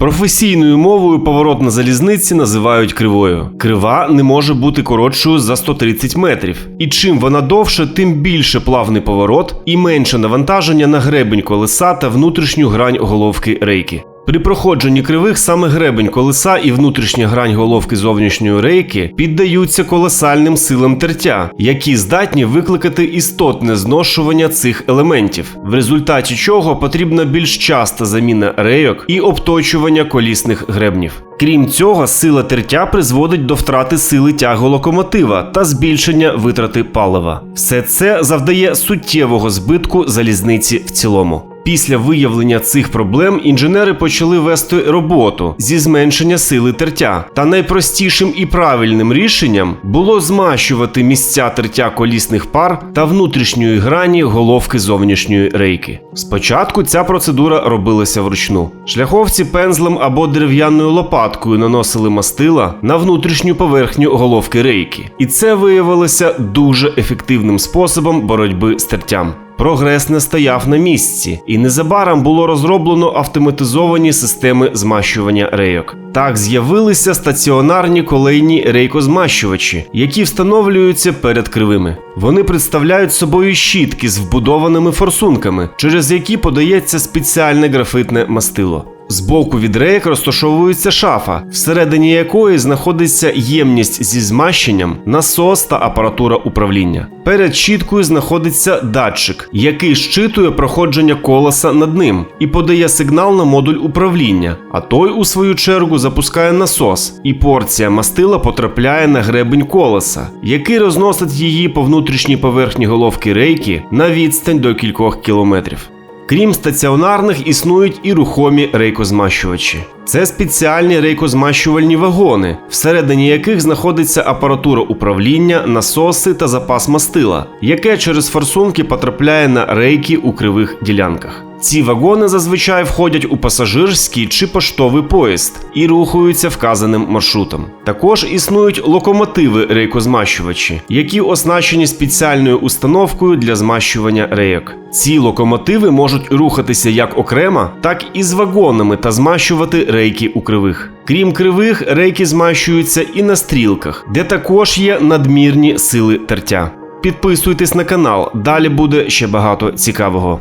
Професійною мовою поворот на залізниці називають кривою. Крива не може бути коротшою за 130 метрів. І чим вона довше, тим більше плавний поворот і менше навантаження на гребень колеса та внутрішню грань головки рейки. При проходженні кривих саме гребень колеса і внутрішня грань головки зовнішньої рейки піддаються колосальним силам тертя, які здатні викликати істотне зношування цих елементів, в результаті чого потрібна більш часта заміна рейок і обточування колісних гребнів. Крім цього, сила тертя призводить до втрати сили тягу локомотива та збільшення витрати палива. Все це завдає суттєвого збитку залізниці в цілому. Після виявлення цих проблем інженери почали вести роботу зі зменшення сили тертя. Та найпростішим і правильним рішенням було змащувати місця тертя колісних пар та внутрішньої грані головки зовнішньої рейки. Спочатку ця процедура робилася вручну. Шляховці пензлем або дерев'яною лопаткою наносили мастила на внутрішню поверхню головки рейки, і це виявилося дуже ефективним способом боротьби з тертям. Прогрес не стояв на місці, і незабаром було розроблено автоматизовані системи змащування рейок. Так з'явилися стаціонарні колейні рейкозмащувачі, які встановлюються перед кривими. Вони представляють собою щітки з вбудованими форсунками, через які подається спеціальне графитне мастило. Збоку від рейк розташовується шафа, всередині якої знаходиться ємність зі змащенням, насос та апаратура управління. Перед щіткою знаходиться датчик, який щитує проходження колеса над ним і подає сигнал на модуль управління. А той, у свою чергу, запускає насос, і порція мастила потрапляє на гребень колеса, який розносить її по внутрішній поверхні головки рейки на відстань до кількох кілометрів. Крім стаціонарних, існують і рухомі рейкозмащувачі. Це спеціальні рейкозмащувальні вагони, всередині яких знаходиться апаратура управління, насоси та запас мастила, яке через форсунки потрапляє на рейки у кривих ділянках. Ці вагони зазвичай входять у пасажирський чи поштовий поїзд і рухаються вказаним маршрутом. Також існують локомотиви рейкозмащувачі, які оснащені спеціальною установкою для змащування рейок. Ці локомотиви можуть рухатися як окремо, так і з вагонами та змащувати рейки у кривих. Крім кривих, рейки змащуються і на стрілках, де також є надмірні сили тертя. Підписуйтесь на канал, далі буде ще багато цікавого.